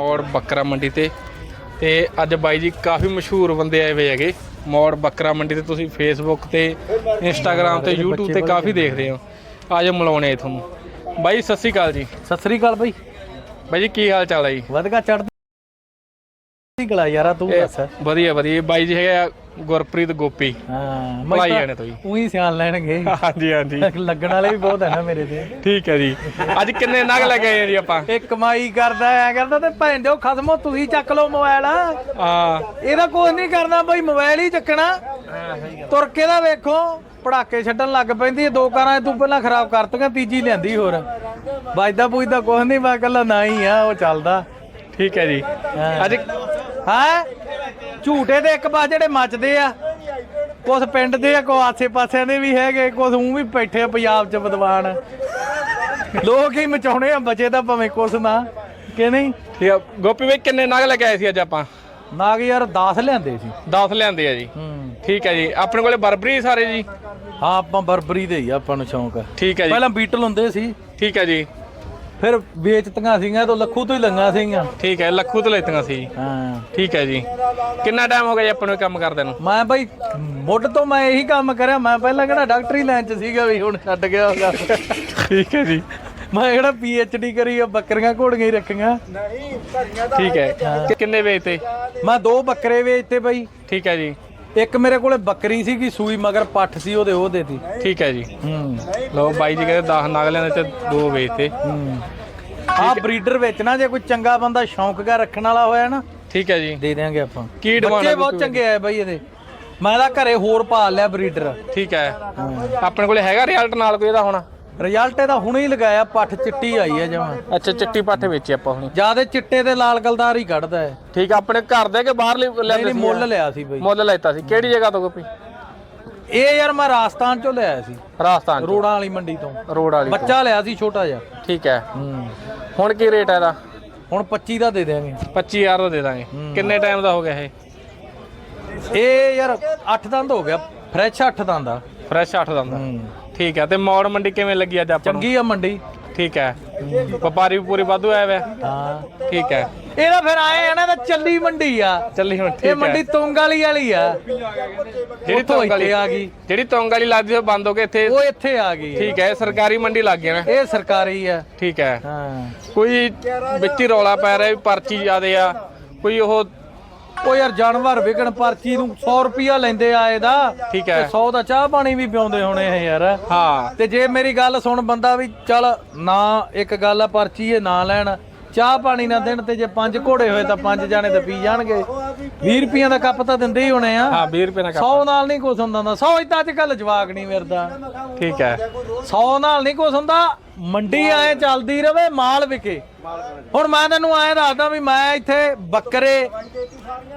ਮੌੜ ਬੱਕਰਾ ਮੰਡੀ ਤੇ। ਤੇ ਅੱਜ ਬਾਈ ਜੀ ਕਾਫੀ ਮਸ਼ਹੂਰ ਬੰਦੇ ਆਏ ਹੋਏ ਹੈਗੇ। ਮੌੜ ਬੱਕਰਾ ਮੰਡੀ ਤੇ ਤੁਸੀਂ ਫੇਸਬੁੱਕ ਤੇ ਇੰਸਟਾਗ੍ਰam ਤੇ YouTube ਤੇ ਕਾਫੀ ਦੇਖਦੇ ਹੋ। ਆਜੋ ਮਿਲਾਉਣੇ ਤੁਹਾਨੂੰ। ਬਾਈ ਸਤਿ ਸ਼੍ਰੀ ਅਕਾਲ ਜੀ। ਸਤਿ ਸ੍ਰੀ ਅਕਾਲ ਬਾਈ। ਬਾਈ ਜੀ ਕੀ ਹਾਲ ਚਾਲ ਹੈ ਜੀ? ਵਧਗਾ ਚੜਦੀ ਗਲਾ ਯਾਰਾ ਤੂੰ ਦੱਸ। ਵਧੀਆ ਵਧੀਆ। ਬਾਈ ਜੀ ਹੈਗੇ ਆ ਗੁਰਪ੍ਰੀਤ ਗੋਪੀ। ਹਾਂ ਭਲਾਈ ਜਾਣੇ ਤੋਂ ਜੀ। ਉਹੀ ਸਿਆਣ ਲੈਣਗੇ। ਹਾਂਜੀ ਹਾਂਜੀ। ਲੱਗਣ ਵਾਲੇ ਵੀ ਬਹੁਤ ਹੈ ਨਾ ਮੇਰੇ ਤੇ। ਠੀਕ ਹੈ ਜੀ। ਅੱਜ ਕਿੰਨੇ ਨਗ ਲੈ ਕੇ ਆਏ ਆ ਜੀ ਆਪਾਂ? ਇਹ ਕਮਾਈ ਕਰਦਾ ਐ ਕਰਦਾ ਤੇ ਭੈਣ ਦਿਓ ਖਸਮੋ ਤੁਸੀਂ ਚੱਕ ਲਓ ਮੋਬਾਈਲ ਆ ਇਹਦਾ ਕੁਝ ਨਹੀਂ ਕਰਨਾ ਬਾਈ ਮੋਬਾਈਲ ਹੀ ਚੱਕਣਾ। ਤੁਰ ਕੇ ਦਾ ਵੇਖੋ ਪੜਾਕੇ ਛੱਡਣ ਲੱਗ ਪੈਂਦੀ ਦੋ ਕਾਰਾਂ ਤੂੰ ਪਹਿਲਾਂ ਖਰਾਬ ਕਰਤੀਆਂ ਤੀਜੀ ਲਿਆਂਦੀ ਹੋਰ। ਵੱਜਦਾ ਪੁੱਜਦਾ ਕੁਝ ਨਹੀਂ ਮੈਂ ਕੱਲਾ ਨਾ ਹੀ ਆ ਉਹ ਚੱਲਦਾ। ਠੀਕ ਹੈ ਜੀ। ਅੱਜ ਹਾਂ? ਝੂਟੇ ਤੇ ਇੱਕ ਪਾਸ ਜਿਹੜੇ ਮੱਚਦੇ ਆ। ਕੁਛ ਪਿੰਡ ਦੇ ਆ ਕੋ ਆਸੇ ਪਾਸਿਆਂ ਦੇ ਵੀ ਹੈਗੇ ਕੁਛ ਉਹ ਵੀ ਬੈਠੇ ਪੰਜਾਬ ਚ ਵਿਦਵਾਨ। ਲੋਕ ਹੀ ਮਚਾਉਣੇ ਆ ਬਚੇ ਤਾਂ ਭਾਵੇਂ ਕੁਛ ਨਾ ਕਿ ਨਹੀਂ? ਠੀਕ ਆ। ਗੋਪੀ ਬਾਈ ਕਿੰਨੇ ਨਗ ਲੈ ਕੇ ਆਏ ਸੀ ਅੱਜ ਆਪਾਂ? ਨਾਗ ਯਾਰ 10 ਲਿਆਂਦੇ ਸੀ। 10 ਲਿਆਂਦੇ ਆ ਜੀ। ਹੂੰ। ਠੀਕ ਹੈ ਜੀ। ਆਪਣੇ ਕੋਲੇ ਬਰਬਰੀ ਸਾਰੇ ਜੀ? ਹਾਂ ਆਪਾਂ ਬਰਬਰੀ ਦੇ ਹੀ ਆਪਾਂ ਨੂੰ ਸ਼ੌਂਕ ਆ। ਠੀਕ ਹੈ ਜੀ। ਪਹਿਲਾਂ ਬੀਟਲ ਹੁੰਦੇ ਸੀ। ਠੀਕ ਹੈ ਜੀ। ਫਿਰ ਵੇਚਤੀਆਂ ਸੀਗੀਆਂ ਤੋਂ ਲੱਖੂ ਤੋਂ ਹੀ ਲੰਗਾ ਸੀਗੀਆਂ। ਠੀਕ ਹੈ ਲੱਖੂ ਤੋਂ ਲੈਤੀਆਂ ਸੀ। ਹਾਂ। ਠੀਕ ਹੈ ਜੀ। ਕਿੰਨਾ ਟਾਈਮ ਹੋ ਗਿਆ ਜੀ ਆਪਾਂ ਨੂੰ ਇਹ ਕੰਮ ਕਰਦੇ ਨੂੰ? ਮੈਂ ਬਾਈ ਮੁੱਢ ਤੋਂ ਮੈਂ ਇਹੀ ਕੰਮ ਕਰਿਆ ਮੈਂ ਪਹਿਲਾਂ ਕਿਹੜਾ ਡਾਕਟਰੀ ਲਾਈਨ ਚ ਸੀਗਾ ਵੀ ਹੁਣ ਛੱਡ ਗਿਆ ਹੋਗਾ। ਠੀਕ ਹੈ ਜੀ। ਮੈਂ ਕਿਹੜਾ ਪੀ ਐਚ ਡੀ ਕਰੀ ਆ ਬੱਕਰੀਆਂ ਘੋੜੀਆਂ ਹੀ ਰੱਖੀਆਂ। ਠੀਕ ਹੈ। ਕਿ- ਕਿੰਨੇ ਵੇਚਤੇ? ਮੈਂ ਦੋ ਬੱਕਰੇ ਵੇਚਤੇ ਬਾਈ। ਠੀਕ ਹੈ ਜੀ। ਇੱਕ ਮੇਰੇ ਕੋਲੇ ਬੱਕਰੀ ਸੀਗੀ ਸੂਈ ਮਗਰ ਪੱਠ ਸੀ ਉਹਦੇ ਉਹ ਦੇਤੀ ਠੀਕ ਹੈ ਜੀ। ਹੂੰ। ਲੋ ਬਾਈ ਜੀ ਕਹਿੰਦੇ 10 ਨਗ ਲੈਂਦੇ ਤੇ ਦੋ ਵੇਚਤੇ ਹੂੰ। ਆ ਬਰੀਡਰ ਵੇਚਣਾ ਜੇ ਕੋਈ ਚੰਗਾ ਬੰਦਾ ਸ਼ੌਂਕ ਦਾ ਰੱਖਣ ਵਾਲਾ ਹੋਇਆ ਨਾ ਠੀਕ ਹੈ ਜੀ। ਦੇ ਦਿਆਂਗੇ ਆਪਾਂ। ਕੀ demand ਬੱਚੇ ਬਹੁਤ? ਚੰਗੇ ਆਏ ਬਾਈ ਇਹਦੇ। ਮੈਂ ਤਾਂ ਘਰੇ ਹੋਰ ਪਾਲ ਲਿਆ ਬਰੀਡਰ। ਠੀਕ ਹੈ। ਆਪਣੇ ਕੋਲੇ ਹੈਗਾ ਰਿਜ਼ਲਟ ਨਾਲ ਕੋਈ ਇਹਦਾ ਹੁਣ? ਰਿਜ਼ਲਟ ਇਹਦਾ ਹੁਣੇ ਹੀ ਲਗਾਇਆ ਪੱਠ ਚਿੱਟੀ ਆਈ ਹੈ ਜਮਾ। ਅੱਛਾ ਚਿੱਟੀ ਪਾਠੇ ਵੇਚੀ ਆਪਾਂ ਹੁਣ। ਜਿਆਦੇ ਚਿੱਟੇ ਤੇ ਲਾਲ ਗਲਦਾਰ ਹੀ ਕੱਢਦਾ ਹੈ। ਠੀਕ ਆ ਆਪਣੇ ਘਰ ਦੇ ਕੇ ਬਾਹਰ ਲੈਂਦੇ ਨਹੀਂ ਸੀ? ਮੁੱਲ ਲਿਆ ਸੀ ਬਾਈ। ਮੁੱਲ ਲੈਤਾ ਸੀ। ਕਿਹੜੀ ਜਗ੍ਹਾ ਤੋਂ ਗੋਪੀ? ਇਹ ਯਾਰ ਮੈਂ ਰਾਜਸਥਾਨ ਚੋਂ ਲਿਆਇਆ ਸੀ। ਰਾਜਸਥਾਨ। ਰੋੜਾਂ ਵਾਲੀ ਮੰਡੀ ਤੋਂ। ਰੋਡ ਵਾਲੀ। ਬੱਚਾ ਲਿਆ ਸੀ ਛੋਟਾ ਜਿਹਾ। ਠੀਕ ਹੈ। ਹੁਣ ਕੀ ਰੇਟ ਹੈ ਇਹਦਾ? ਹੁਣ 25 ਦਾ ਦੇ ਦੇਵਾਂਗੇ 25000 ਦਾ ਦੇ ਦਾਂਗੇ। ਕਿੰਨੇ ਟਾਈਮ ਦਾ ਹੋ ਗਿਆ ਇਹ? ਇਹ ਯਾਰ 8 ਦੰਦ ਹੋ ਗਿਆ। ਫਰੈਸ਼ 8 ਦੰਦ ਆ। ਫਰੈਸ਼ 8 ਦਾ ਹੂੰ। ਠੀਕ ਹੈ ਤੇ ਮੌੜ ਮੰਡੀ ਕਿਵੇਂ ਲੱਗੀ ਅੱਜ ਆਪਾਂ ਨੂੰ? ਚੰਗੀ ਆ ਮੰਡੀ। ਠੀਕ ਹੈ ਵਪਾਰੀ ਪੂਰੀ ਵਾਧੂ ਆਇਆ ਵੇ। ਹਾਂ। ਠੀਕ ਹੈ ਇਹਦਾ ਫਿਰ ਆਏ ਆ ਨਾ ਤਾਂ ਚੱਲੀ ਮੰਡੀ ਆ। ਚੱਲੀ ਹੁਣ ਇਹ ਠੀਕ ਮੰਡੀ ਹੈ ਤੁੰਗ ਵਾਲੀ ਵਾਲੀ ਆ। ਜਿਹੜੀ ਉੱਥੋਂ ਤੋਂਗ ਵਾਲੀ ਇੱਥੇ ਆ ਗਈ। ਜਿਹੜੀ ਤੋਂਗ ਵਾਲੀ ਲੱਗਦੀ ਉਹ ਬੰਦ ਹੋ ਕੇ ਇੱਥੇ। ਉਹ ਇੱਥੇ ਆ ਗਈ। ਠੀਕ ਹੈ ਸਰਕਾਰੀ ਮੰਡੀ ਲੱਗ ਗਈ ਨਾ। ਇਹ ਸਰਕਾਰੀ ਆ। ਠੀਕ ਹੈ ਹਾਂ। ਕੋਈ ਵਿੱਚ ਹੀ ਰੌਲਾ ਪੈ ਰਿਹਾ ਵੀ ਪਰਚੀ ਜ਼ਿਆਦੇ ਆ। ਕੋਈ ਉਹ ਉਹ ਯਾਰ ਜਾਨਵਰ ਵਿਕਣ ਪਰਚੀ ਨੂੰ 100 ਰੁਪਿਆ ਲੈਂਦੇ ਆ ਇਹਦਾ। ਠੀਕ ਤੇ ਹੈ 100 ਦਾ ਚਾਹ ਪਾਣੀ ਵੀ ਪਿਉਂਦੇ ਹੋਣੇ ਇਹ ਯਾਰ। ਹਾਂ। ਤੇ ਜੇ ਮੇਰੀ ਗੱਲ ਸੁਣ ਬੰਦਾ ਵੀ ਚੱਲ ਨਾ ਇੱਕ ਗੱਲ ਆ ਪਰਚੀ ਇਹ ਨਾ ਲੈਣ। ਚਾਹ ਪਾਣੀ ਨਾ ਦੇਣ ਤੇ ਜੇ ਪੰਜ ਘੋੜੇ ਹੋਏ ਤਾਂ ਪੰਜ ਜਾਣੇ ਤਾਂ ਪੀ ਜਾਣਗੇ। 20 ਰੁਪਈਆਂ ਦਾ ਕੱਪ ਤਾਂ ਦਿੰਦੇ ਹੀ ਹੋਣੇ ਆ। ਹਾਂ 20 ਰੁਪਏ ਨਾਲ 100 ਨਾਲ ਨਹੀਂ ਕੁਛ ਹੁੰਦਾ ਹੁੰਦਾ। 100 ਇਦਾਂ ਅੱਜ ਕੱਲ ਜਵਾਕ ਨਹੀਂ ਮਿਲਦਾ। ਠੀਕ ਹੈ। 100 ਨਾਲ ਨਹੀਂ ਕੁਛ ਹੁੰਦਾ। ਮੰਡੀ ਐ ਚੱਲਦੀ ਰਵੇ ਮਾਲ ਵਿਕੇ। ਹੁਣ ਮੈਂ ਤੈਨੂੰ ਐਂ ਦੱਸਦਾ ਵੀ ਮੈਂ ਇੱਥੇ ਬੱਕਰੇ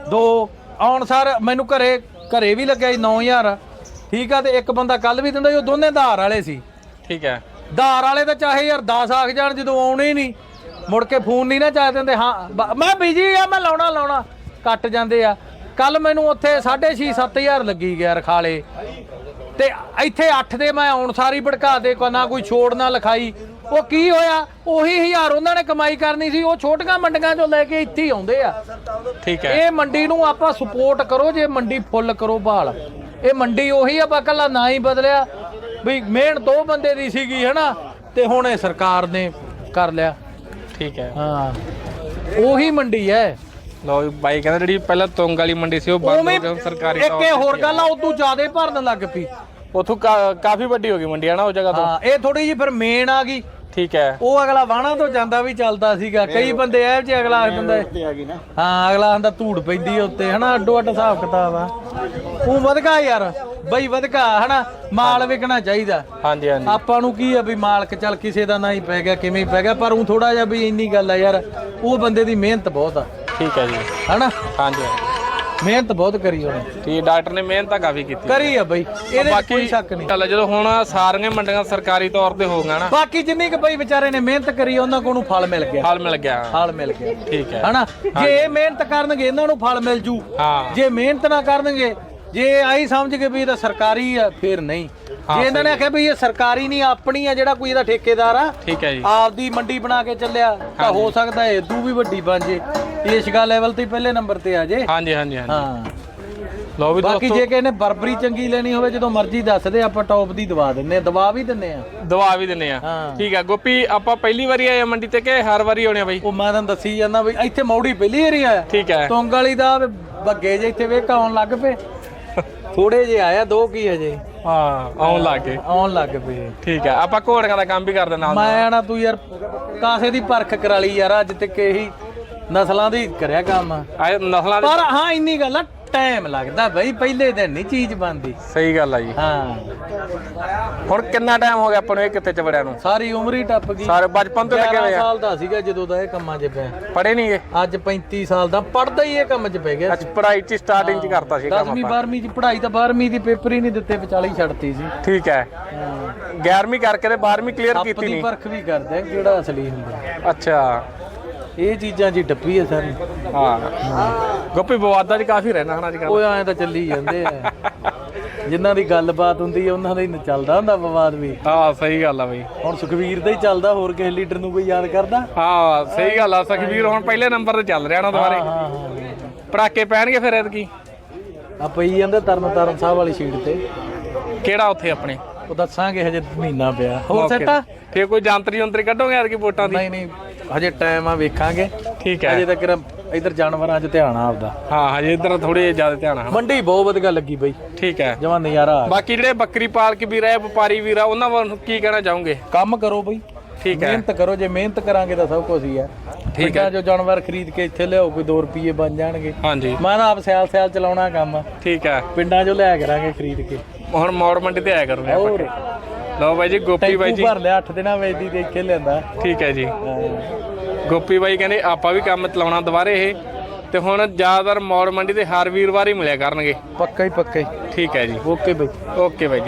ਦੋ ਆਉਣ ਸਾਰ ਮੈਨੂੰ ਘਰੇ ਘਰੇ ਵੀ ਲੱਗਿਆ ਸੀ 9000 ਠੀਕ ਆ ਤੇ ਇੱਕ ਬੰਦਾ ਕੱਲ ਵੀ ਦਿੰਦਾ ਸੀ, ਉਹ ਦੋਨੇ ਧਾਰ ਵਾਲੇ ਸੀ। ਠੀਕ ਹੈ। ਧਾਰ ਵਾਲੇ ਤਾਂ ਚਾਹੇ ਯਾਰ 10 ਆਖ ਜਾਣ ਜਦੋਂ ਆਉਣੇ ਹੀ ਨਹੀਂ। ਮੁੜ ਕੇ ਫੋਨ ਨਹੀਂ ਨਾ ਚਾਹ ਦਿੰਦੇ ਹਾਂ ਬ- ਮੈਂ ਬਿਜ਼ੀ ਆ ਮੈਂ ਲਾਉਣਾ ਲਾਉਣਾ ਕੱਟ ਜਾਂਦੇ ਆ। ਕੱਲ ਮੈਨੂੰ ਉੱਥੇ 6.5 7000 ਲੱਗੀ ਗਿਆ ਰਖਾਲੇ। ਤੇ ਇੱਥੇ 8 ਦੇ ਮੈਂ ਆਉਣ ਸਾਰੀ ਭੜਕਾ ਦੇ ਕੋ ਨਾ ਕੋਈ ਛੋੜ ਨਾ ਲਿਖਾਈ। ਉਹ ਕੀ ਹੋਇਆ? ਉਹੀ ਹਜ਼ਾਰ ਉਹਨਾਂ ਨੇ ਕਮਾਈ ਕਰਨੀ ਸੀ ਉਹ ਛੋਟੀਆਂ ਮੰਡੀਆਂ ਚੋਂ ਲੈ ਕੇ ਇੱਥੇ ਹੀ ਆਉਂਦੇ ਆ। ਠੀਕ ਹੈ। ਇਹ ਮੰਡੀ ਨੂੰ ਆਪਾਂ ਸਪੋਰਟ ਕਰੋ ਜੇ ਮੰਡੀ ਫੁੱਲ ਕਰੋ ਬਹਾਲ ਇਹ ਮੰਡੀ ਉਹੀ ਆ ਕੱਲਾ ਨਾ ਹੀ ਬਦਲਿਆ। ਵੀ ਮਿਹਨਤ ਦੋ ਬੰਦੇ ਦੀ ਸੀਗੀ ਹਨਾ? ਤੇ ਹੁਣ ਇਹ ਸਰਕਾਰ ਨੇ ਕਰ ਲਿਆ। ਠੀਕ ਹੈ। ਹਾਂ। ਉਹੀ ਮੰਡੀ ਹੈ। ਲੋ ਬਾਈ ਕਹਿੰਦਾ ਜਿਹੜੀ ਪਹਿਲਾਂ ਤੋਂਗ ਵਾਲੀ ਮੰਡੀ ਸੀ ਉਹ ਬੰਦ ਉਵੇਂ ਹੋ ਗਈ ਹੁਣ ਸਰਕਾਰੀ ਇੱਕ ਤੌਰ ਇਹ ਹੋਰ ਗੱਲ ਆ ਉਦੋਂ ਜ਼ਿਆਦਾ ਭਰਨ ਲੱਗ ਪਈ। ਉਥੋਂ ਕਾਫੀ ਵੱਡੀ ਹੋ ਗਈ ਮੰਡੀ ਹੈ ਨਾ ਉਹ ਜਗ੍ਹਾ ਤੋਂ? ਹਾਂ ਇਹ ਥੋੜੀ ਜਿਹੀ ਫਿਰ ਮੇਨ ਆ ਗਈ। ਠੀਕ ਹੈ। ਉਹ ਅਗਲਾ ਵਾਣਾ ਤੋਂ ਜਾਂਦਾ ਵੀ ਚੱਲਦਾ ਸੀਗਾ। ਕਈ ਬੰਦੇ ਐ ਚ ਅਗਲਾ ਆਖ ਦਿੰਦਾ ਹਾਂ ਅਗਲਾ ਆਂਦਾ ਧੂੜ ਪੈਂਦੀ ਆ ਉੱਤੇ ਹਨਾ ਅੱਡੋ ਅੱਡ ਹਿਸਾਬ ਕਿਤਾਬ ਆ। ਉਹ ਵਧਗਾ ਯਾਰ। ਬਈ ਵਧਗਾ ਹਨਾ? ਮਾਲ ਵਿਕਣਾ ਚਾਹੀਦਾ। ਹਾਂਜੀ ਹਾਂਜੀ। ਆਪਾਂ ਨੂੰ ਕੀ ਆ ਵੀ ਮਾਲਕ ਚੱਲ ਕਿਸੇ ਦਾ ਨਾ ਹੀ ਪੈ ਗਿਆ ਕਿਵੇਂ ਹੀ ਪੈ ਗਿਆ ਪਰ ਉਹ ਥੋੜਾ ਜਿਹਾ ਵੀ ਇੰਨੀ ਗੱਲ ਆ ਯਾਰ ਉਹ ਬੰਦੇ ਦੀ ਮਿਹਨਤ ਬਹੁਤ ਆ। ਠੀਕ ਹੈ ਜੀ। ਹਨਾ? ਹਾਂਜੀ ਮਿਹਨਤ ਬਹੁਤ ਕਰੀ ਉਹਨੇ। ਠੀਕ ਡਾਕਟਰ ਨੇ ਮਿਹਨਤ ਤਾਂ ਕਾਫੀ ਕੀਤੀ। ਕਰੀ ਆ ਬਈ ਇਹਦੇ 'ਚ ਕੋਈ ਸ਼ੱਕ ਨਹੀਂ। ਚੱਲ ਜਦੋਂ ਹੁਣ ਸਾਰੀਆਂ ਮੰਡੀਆਂ ਸਰਕਾਰੀ ਤੌਰ ਤੇ ਹੋ ਗਈਆਂ ਨਾ। ਬਾਕੀ ਜਿੰਨੀ ਕੁ ਬਈ ਵਿਚਾਰੇ ਨੇ ਮਿਹਨਤ ਕਰੀ ਉਹਨਾਂ ਕੋਲ ਨੂੰ ਫਲ ਮਿਲ ਗਿਆ। ਫਲ ਮਿਲ ਗਿਆ। ਫਲ ਮਿਲ ਗਿਆ। ਠੀਕ ਹੈ ਹਨਾ? ਜੇ ਇਹ ਮਿਹਨਤ ਕਰਨਗੇ ਇਹਨਾਂ ਨੂੰ ਫਲ ਮਿਲ ਜੂ। ਹਾਂ। ਜੇ ਮਿਹਨਤ ਨਾ ਕਰਨਗੇ ਜੇ ਆਈ ਸਮਝ ਕੇ ਵੀ ਇਹ ਤਾਂ ਸਰਕਾਰੀ ਆ ਫਿਰ ਨਹੀਂ। ਹਾਂ, ਜੇ ਇਹਨਾਂ ਨੇ ਆਖਿਆ ਵੀ ਇਹ ਸਰਕਾਰੀ ਨਹੀਂ ਆਪਣੀ ਆ ਜਿਹੜਾ ਕੋਈ ਇਹਦਾ ਠੇਕੇਦਾਰ ਆ ਠੀਕ ਹੈ ਜੀ। ਆਪਦੀ ਮੰਡੀ ਬਣਾ ਕੇ ਚੱਲਿਆ ਤਾਂ ਹੋ ਸਕਦਾ ਇਹ ਤੂੰ ਵੀ ਵੱਡੀ ਬਣ ਜੇ। ਏਸ਼ਗਾ ਲੈਵਲ ਤੇ ਹੀ ਪਹਿਲੇ ਨੰਬਰ ਤੇ ਆ ਜੇ। ਹਾਂਜੀ ਹਾਂਜੀ ਹਾਂਜੀ। ਹਾਂ। ਲਓ ਵੀ ਬਾਕੀ ਦੋਸਤੋ ਜੇ ਕਿਸੇ ਨੇ ਬਰਬਰੀ ਚੰਗੀ ਲੈਣੀ ਹੋਵੇ ਜਦੋਂ ਮਰਜ਼ੀ ਦੱਸ ਦੇ ਆਪਾਂ ਟੌਪ ਦੀ ਦਵਾ ਦਿੰਨੇ ਆ ਦਵਾ ਵੀ ਦਿੰਨੇ ਆ। ਦਵਾ ਵੀ ਦਿੰਨੇ ਆ। ਹਾਂ। ਠੀਕ ਹੈ ਗੋਪੀ ਆਪਾਂ ਪਹਿਲੀ ਵਾਰੀ ਆਏ ਆ ਮੰਡੀ ਤੇ ਕਿ ਹਰ ਵਾਰੀ ਆਉਣੇ ਆ ਬਾਈ? ਉਹ ਮੈਂ ਤੁਹਾਨੂੰ ਦੱਸੀ ਜਾਂਦਾ ਵੀ ਇੱਥੇ ਮੌੜੀ ਪਹਿਲੀ ਵਾਰੀ ਆਇਆ। ਠੀਕ ਹੈ। ਤੁੰਗ ਵਾਲੀ ਦਾ ਬੱਗੇ ਜੇ ਇੱਥੇ ਵੇਖ ਆਉਣ ਲੱਗ ਪਏ। ਥੋੜੇ ਜੇ ਆਇਆ ਦੋ ਕੀ ਹਜੇ ਹਾਂ ਆਉਣ ਲੱਗ ਗਏ। ਆਉਣ ਲੱਗ ਪਏ। ਠੀਕ ਹੈ ਆਪਾਂ ਘੋੜੀਆਂ ਦਾ ਕੰਮ ਵੀ ਕਰਦੇ ਨਾਲ। ਮੈਂ ਨਾ ਤੂੰ ਯਾਰ ਕਾਸੇ ਦੀ ਪਰਖ ਕਰਾ ਲਈ ਯਾਰ ਅੱਜ ਤੱਕ ਇਹੀ ਨਸਲਾਂ ਦੀ ਕਰਿਆ ਕੰਮ। ਆਏ ਨਸਲਾਂ ਦੇ ਪਰ ਹਾਂ ਇੰਨੀ ਗੱਲ ਆ ਟਾਈਮ ਲੱਗਦਾ ਬਈ ਪਹਿਲੇ ਦਿਨ ਨਹੀਂ ਚੀਜ਼ ਬਣਦੀ। ਸਹੀ ਗੱਲ ਆ ਜੀ। ਹਾਂ। ਹੁਣ ਕਿੰਨਾ ਟਾਈਮ ਹੋ ਗਿਆ ਆਪਾਂ ਨੂੰ ਇਹ ਕਿੱਥੇ ਚ ਵੜਿਆ ਨੂੰ? ਸਾਰੀ ਉਮਰ ਹੀ ਟੱਪ ਗਈ। ਸਾਰੇ ਬਚਪਨ ਤੋਂ ਲੱਗੇ 11 ਹੋਏ ਆ? ਸਾਲ ਦਾ ਸੀਗਾ ਜਦੋਂ ਦਾ ਇਹ ਕੰਮਾਂ 'ਚ ਪਿਆ। ਪੜੇ ਨਹੀਂਗੇ ਅੱਜ 35 ਸਾਲ ਦਾ ਪੜਦਾ ਹੀ ਇਹ ਕੰਮ 'ਚ ਪੈ ਗਿਆ ਅੱਜ ਪੜਾਈ ਚ ਸਟਾਰਟਿੰਗ ਚ ਕਰਤਾ ਸੀ ਕੰਮ 10ਵੀਂ ਆਪਾਂ। 12ਵੀਂ ਦੀ ਪੜ੍ਹਾਈ ਤਾਂ 12ਵੀਂ ਦੀ ਪੇਪਰ ਹੀ ਨਹੀਂ ਦਿੱਤੇ ਵਿਚਾਲੇ ਹੀ ਛੱਡਤੀ ਸੀ। ਠੀਕ ਹੈ। 11ਵੀਂ ਕਰਕੇ ਤੇ 12ਵੀਂ ਕਲੀਅਰ ਕੀਤੀ ਨਹੀਂ ਪਰਖ ਵੀ ਕਰਦੇ ਕਿਹੜਾ ਅਸਲੀ ਹੁੰਦਾ। ਅੱਛਾ। ਇਹ ਚੀਜ਼ਾਂ ਹੀ ਡੱਬੀ ਹੈ ਸਾਰੀ। ਹਾਂ। ਗੋਪੀ ਬਵਾਦਾ ਚ ਕਾਫੀ ਰਹਿਣਾ ਹਨਾ ਅੱਜ ਕੱਲ ਉਹ ਐਂ ਤਾਂ ਚੱਲੀ ਜਾਂਦੇ ਆ। ਜਿਨ੍ਹਾਂ ਦੀ ਗੱਲਬਾਤ ਹੁੰਦੀ ਹੈ ਉਹਨਾਂ ਦਾ ਹੀ ਚੱਲਦਾ ਹੁੰਦਾ ਵਿਵਾਦ ਵੀ। ਹਾਂ ਸਹੀ ਗੱਲ ਆ ਬਈ। ਹੁਣ ਸੁਖਵੀਰ ਦਾ ਹੀ ਚੱਲਦਾ ਹੋਰ ਕਿਸੇ ਲੀਡਰ ਨੂੰ ਕੋਈ ਯਾਦ ਕਰਦਾ? ਹਾਂ ਸਹੀ ਗੱਲ ਆ। ਸਖਵੀਰ ਹੁਣ ਪਹਿਲੇ ਨੰਬਰ ਤੇ ਚੱਲ ਰਿਹਾ ਨਾ ਦੁਬਾਰੇ। ਹਾਂ ਹਾਂ ਪੜਾਕੇ ਪੈਣਗੇ ਫਿਰ ਐਤਕੀ? ਆ ਪਈ ਜਾਂਦੇ ਤਰਨ ਤਾਰਨ ਸਾਹਿਬ ਵਾਲੀ ਸ਼ੀਟ ਤੇ। ਕਿਹੜਾ ਉੱਥੇ ਆਪਣੇ? ਉਹ ਦੱਸਾਂਗੇ ਹਜੇ ਮਹੀਨਾ ਪਿਆ। ਹੋਰ ਸੈਟਾ? ਫੇਰ ਕੋਈ ਜੰਤਰੀ ਜੰਤਰੀ ਕੱਢੋਗੇ ਐਤਕੀ ਵੋਟਾਂ ਦੀ? ਨਹੀਂ ਨਹੀਂ। ਹਜੇ ਟਾਈਮ ਆ ਵੇਖਾਂਗੇ। ਠੀਕ ਹੈ। ਹਜੇ ਤੱਕ ਇਧਰ ਜਾਨਵਰਾਂ 'ਚ ਧਿਆਨ ਆ ਆਪਦਾ। ਹਾਂ ਹਜੇ ਇਧਰ ਥੋੜੇ ਜ਼ਿਆਦਾ ਧਿਆਨ ਆ। ਮੰਡੀ ਬਹੁਤ ਵਧੀਆ ਲੱਗੀ ਬਈ। ਠੀਕ ਹੈ। ਜਮਾ ਨਜ਼ਾਰਾ। ਬਾਕੀ ਜਿਹੜੇ ਬੱਕਰੀ ਪਾਲਕ ਵੀਰ ਆ ਵਪਾਰੀ ਵੀਰ ਆ ਉਹਨਾਂ ਵੱਲ ਕੀ ਕਹਿਣਾ ਚਾਹੋਗੇ? ਕੰਮ ਕਰੋ ਬਈ। ਠੀਕ ਹੈ। ਮਿਹਨਤ ਕਰੋ ਜੇ ਮਿਹਨਤ ਕਰਾਂਗੇ ਤਾਂ ਸਭ ਕੁਝ ਹੀ ਆ ਠੀਕ ਹੈ। ਜੋ ਜਾਨਵਰ ਖਰੀਦ ਕੇ ਇੱਥੇ ਲਿਆਓ ਕੋਈ 2 ਰੁਪਏ ਬਣ ਜਾਣਗੇ। ਹਾਂਜੀ। ਮੈਂ ਤਾਂ ਆਪ ਸਿਆਲ ਸਿਆਲ ਚਲਾਉਣਾ ਕੰਮ। ਠੀਕ ਹੈ। ਪਿੰਡਾਂ 'ਚੋਂ ਲਿਆ ਕਰਾਂਗੇ ਖਰੀਦ ਕੇ। ਹੁਣ ਮੌੜ ਮੰਡੀ ਤੇ ਆਇਆ ਕਰੂਗੇ ਲਓ ਬਾਈ ਜੀ ਗੋਪੀ ਬਾਈ ਜੀ। ਭਰ ਲਿਆ 8 ਦਿਨਾਂ ਵੇਚਦੀ ਤੇ ਇੱਥੇ ਲਿਆਂਦਾ। ਠੀਕ ਹੈ ਜੀ। ਗੋਪੀ ਬਾਈ ਕਹਿੰਦੇ ਆਪਾਂ ਵੀ ਕੰਮ ਚਲਾਉਣਾ ਦੁਬਾਰੇ ਇਹ ਤੇ ਹੁਣ ਜ਼ਿਆਦਾਤਰ ਮੌੜ ਮੰਡੀ ਤੇ ਹਰ ਵੀਰਵਾਰ ਹੀ ਮਿਲਿਆ ਕਰਨਗੇ। ਪੱਕਾ ਹੀ ਪੱਕਾ ਹੀ। ਠੀਕ ਹੈ ਜੀ। ਓਕੇ ਬਈ। ਓਕੇ ਬਾਈ